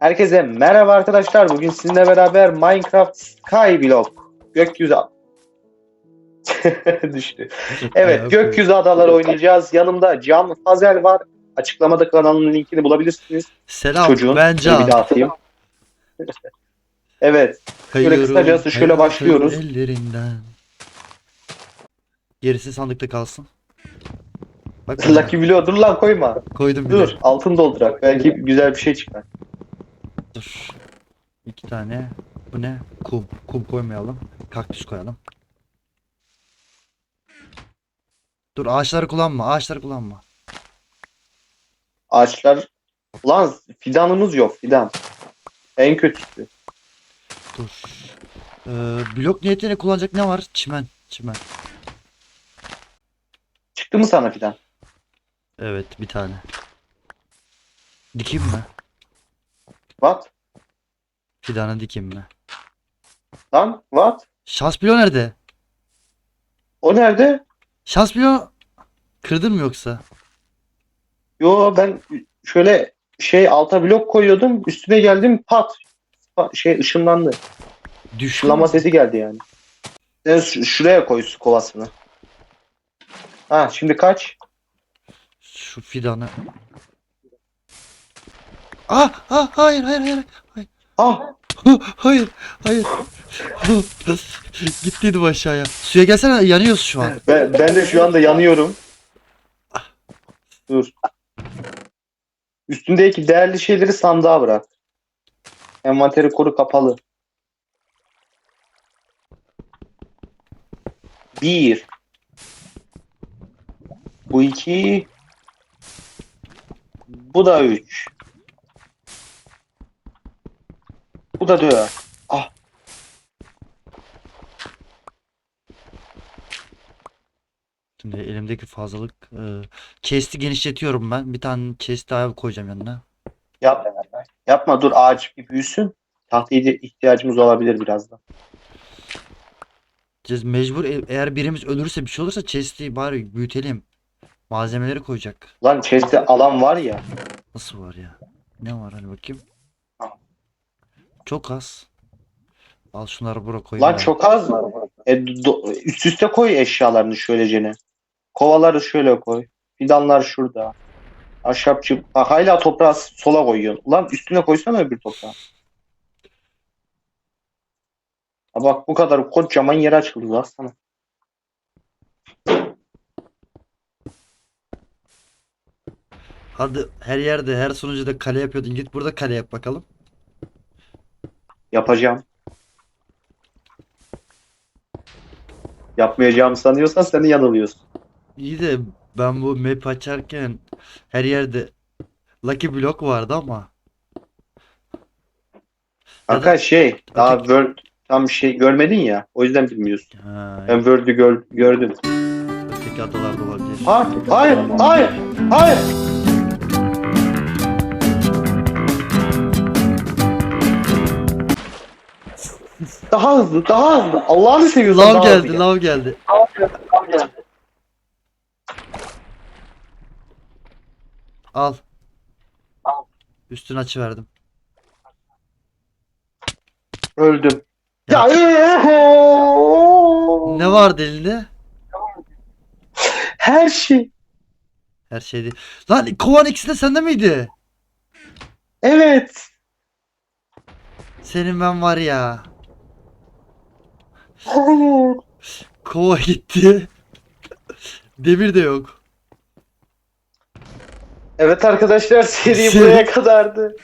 Herkese merhaba arkadaşlar. Bugün sizinle beraber Minecraft Skyblock gökyüzü düştü. Evet, gökyüzü adaları oynayacağız. Yanımda Can Fazel var. Açıklamada kanalının linkini bulabilirsiniz. Selam Çocuğun. ben Şöyle Can. Bir daha atayım. evet. Kayıyorum, kısacası şöyle başlıyoruz. Ellerinden. Gerisi sandıkta kalsın. Bak Lucky Blue dur lan koyma. koydum bir Dur altın doldurak. Belki güzel bir şey çıkar. Dur. İki tane. Bu ne? Kum. Kum koymayalım. Kaktüs koyalım. Dur ağaçları kullanma. Ağaçları kullanma. Ağaçlar. Lan fidanımız yok fidan. En kötüsü. Dur. Ee, blok niyetine kullanacak ne var? Çimen. Çimen. Çıktı mı sana fidan? Evet bir tane. Dikeyim mi? What? Fidanı dikeyim mi? Lan what? Şans bloğu nerede? O nerede? Şans bloğu kırdın mı yoksa? Yo ben şöyle şey alta blok koyuyordum. Üstüne geldim pat. Pa- Şey ışınlandı. Mü? sesi geldi yani. Sen ş- şuraya koy su kovasını. Ha şimdi kaç? Şu fidanı. Ah, ah hayır hayır hayır. Ah hayır hayır. Gittiydim aşağıya. Suya gelsene yanıyoruz şu an. ben, ben de şu anda yanıyorum. Dur. Üstündeki değerli şeyleri sandığa bırak. Envanteri koru kapalı. Bir. Bu iki. Bu da üç. Bu da dört. Ah. Şimdi elimdeki fazlalık e, genişletiyorum ben. Bir tane chest daha koyacağım yanına. Yap, yapma dur ağaç bir büyüsün. Tahtaya ihtiyacımız olabilir birazdan. Biz mecbur e- eğer birimiz ölürse bir şey olursa chest'i bari büyütelim. Malzemeleri koyacak. Lan chest'te alan var ya. Nasıl var ya? Ne var hani bakayım. Çok az. Al şunları buraya koyayım. Lan çok az mı? E, do- üst üste koy eşyalarını şöylecene. Kovaları şöyle koy. Fidanlar şurada. Ahşapçı. Bak hala toprağı sola koyuyorsun. Ulan üstüne koysana öbür toprağı. Ha bak bu kadar kocaman yer açıldı baksana. Hadi her yerde her sunucuda kale yapıyordun. Git burada kale yap bakalım. Yapacağım. Yapmayacağımı sanıyorsan seni yanılıyorsun. İyi de ben bu map açarken her yerde Lucky Block vardı ama Kanka şey daha Öteki- Word tam şey görmedin ya. O yüzden bilmiyorsun. ha, Ben Word'ü gör- gördüm. öteki adalarda olabilir. Ha, hayır, hayır, hayır. Daha hızlı, daha hızlı. Allah'ını seviyorsan Lav daha hızlı geldi, gel. lav geldi. Al. Üstünü açı verdim. Öldüm. Ya. Ya, Ne vardı elinde? Her şey. Her şeydi. Lan kovan ikisi de sende miydi? Evet. Senin ben var ya. Hayır. Kova gitti. Demir de yok. Evet arkadaşlar seri Seri- buraya kadardı.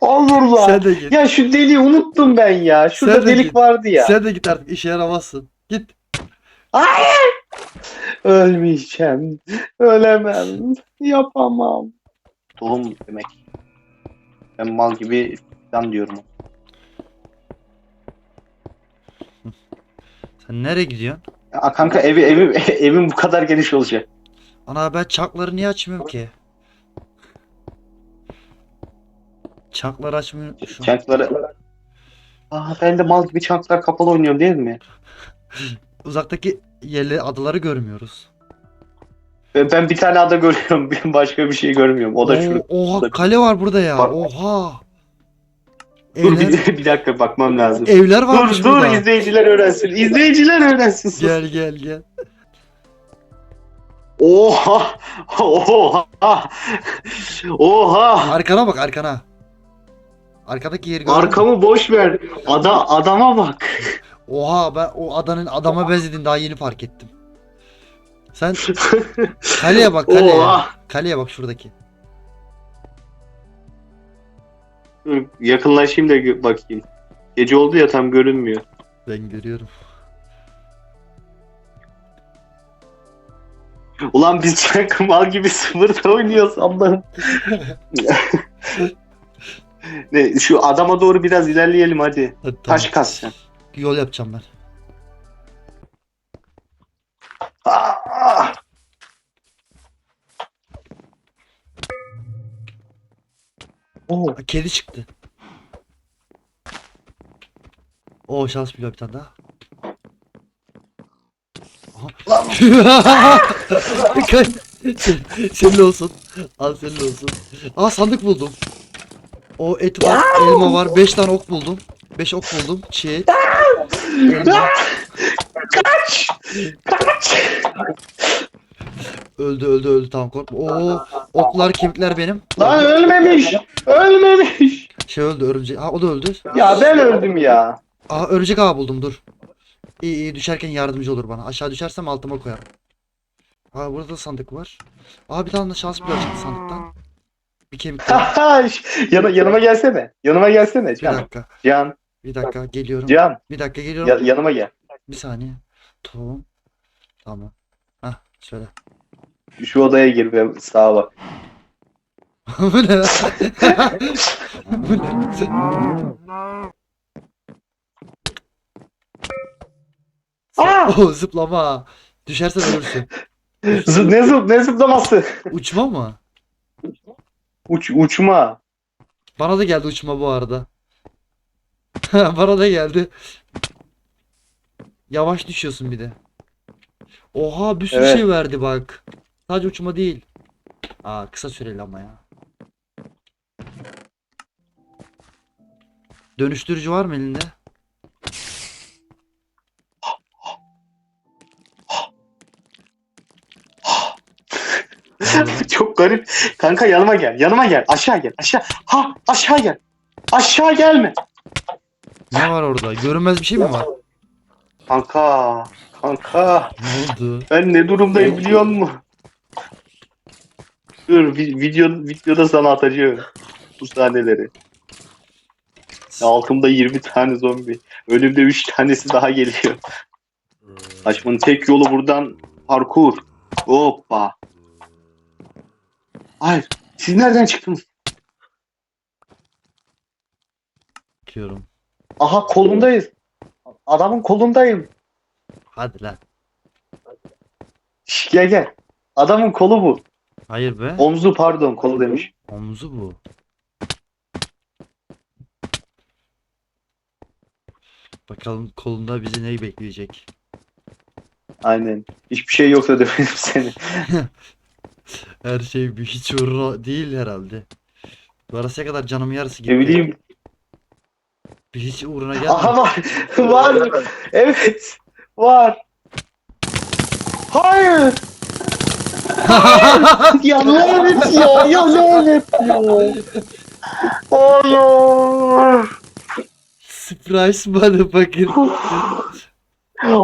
Olur lan. Sen de git. Ya şu deliği unuttum ben ya. Şurada Sen de delik git. vardı ya. Sen de git artık işe yaramazsın. Git. Ölmeyeceğim. Ölemem. Yapamam. Tohum demek. Ben mal gibi falan diyorum. Sen nereye gidiyorsun? Ya kanka evi evi evim bu kadar geniş olacak. Ana ben çakları niye açmıyorum ki? Çakları açmıyorum. Şu- Çankları Aa, ben de mal gibi çanklar kapalı oynuyorum değil mi? Uzaktaki yerli adaları görmüyoruz. Ben, ben bir tane ada görüyorum. Başka bir şey görmüyorum. O da şurada. Oha kale var burada ya. Bak. Oha. Dur Evler, bir, bir dakika bakmam lazım. evler varmış Dur dur burada. izleyiciler öğrensin. İzleyiciler öğrensin. Sus. Gel gel gel. Oha! Oha! Oha! Arkana bak arkana. Arkadaki yeri mü? Arkamı boş ver. Ada adama bak. Oha ben o adanın adama benzediğini daha yeni fark ettim. Sen kaleye bak kaleye. Oha! Kaleye bak şuradaki. Yakınlaşayım da bakayım. Gece oldu ya tam görünmüyor. Ben görüyorum. Ulan biz çak mal gibi sıfırda oynuyoruz Allah'ım. ne şu adama doğru biraz ilerleyelim hadi. Hadi, Taş tamam. kas sen. Yol yapacağım ben. Oo, Kedi çıktı. O şans biliyor bir tane daha. Kaç. Sen- Senin olsun. Al senin olsun. Aa sandık buldum. O et var, elma var. 5 tane ok buldum. 5 ok buldum. Çiğ et. Elma. Kaç! Kaç! Öldü öldü öldü tamam korkma. Oo oklar kemikler benim. Lan ölmemiş! Ölmemiş! Şey öldü örümcek. Ha o da öldü. Ya ben öldüm ya. Aa örümcek ağı buldum dur. İyi iyi düşerken yardımcı olur bana. Aşağı düşersem altıma koyarım. Aa burada da sandık var. Aa bir tane de şans bloğu çıktı sandıktan. Bir kemik. Yana, yanıma gelsene. Yanıma gelsene Bir Can. dakika. Can. Bir dakika geliyorum. Can. Bir dakika geliyorum. Ya- yanıma gel. Bir saniye. Tohum. Tamam. Hah söyle. Şu odaya gir ve sağa bak. Bu ne lan? Bu ne? Aa! Oh zıplama. Düşersen ölürsün. Zı- ne zıp ne zıplaması? Uçma mı? Uç uçma. Bana da geldi uçma bu arada. Bana da geldi. Yavaş düşüyorsun bir de. Oha bir sürü Evet. şey verdi bak. Sadece uçma değil. Aa kısa süreli ama ya. Dönüştürücü var mı elinde? Çok garip. Kanka yanıma gel. Yanıma gel. Aşağı gel. Aşağı. Ha aşağı gel. Aşağı gelme. Ne var orada? Görünmez bir şey mi var? Kanka. Kanka. Ne oldu? Ben ne durumdayım biliyor musun? Dur vi- video videoda sana atacağım. Bu sahneleri. Altımda 20 tane zombi. Önümde 3 tanesi daha geliyor. Kaçmanın tek yolu buradan parkur. Hoppa. Hayır. Siz nereden çıktınız? Bakıyorum. Aha kolundayız. Adamın kolundayım. Hadi lan. Şş, gel gel. Adamın kolu bu. Hayır be. Omzu pardon kolu demiş. Omzu bu. Bakalım kolunda bizi ne bekleyecek. Aynen. Hiçbir şey yoksa döverim seni. Her şey bir hiç uğruna değil herhalde. Varasıya kadar canım yarısı Ne gibi. bileyim. Bir hiç uğruna Aha gelmedi. var. var. Evet. Var. Hayır. Ya lanet ya. Ya lanet ya. Hayır. Surprise motherfucker.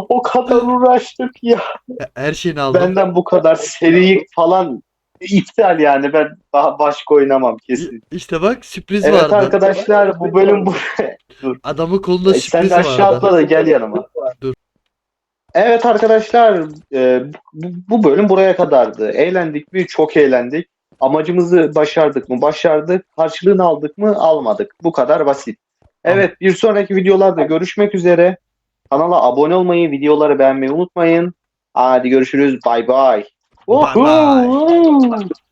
o kadar uğraştık ya. Her şeyini aldım. Benden bu kadar seri falan iptal yani. Ben başka oynamam kesin. İşte bak sürpriz Evet vardı. arkadaşlar bu bölüm bu. Adamın kolunda E, sen sürpriz de aşağı vardı. atla da gel yanıma. Evet arkadaşlar e, bu, bu bölüm buraya kadardı. Eğlendik mi? Çok eğlendik. Amacımızı başardık mı? Başardık. Karşılığını aldık mı? Almadık. Bu kadar basit. Evet bir sonraki videolarda görüşmek üzere. Kanala abone olmayı, videoları beğenmeyi unutmayın. Hadi görüşürüz. Bay bay. Bye bye. Uhu!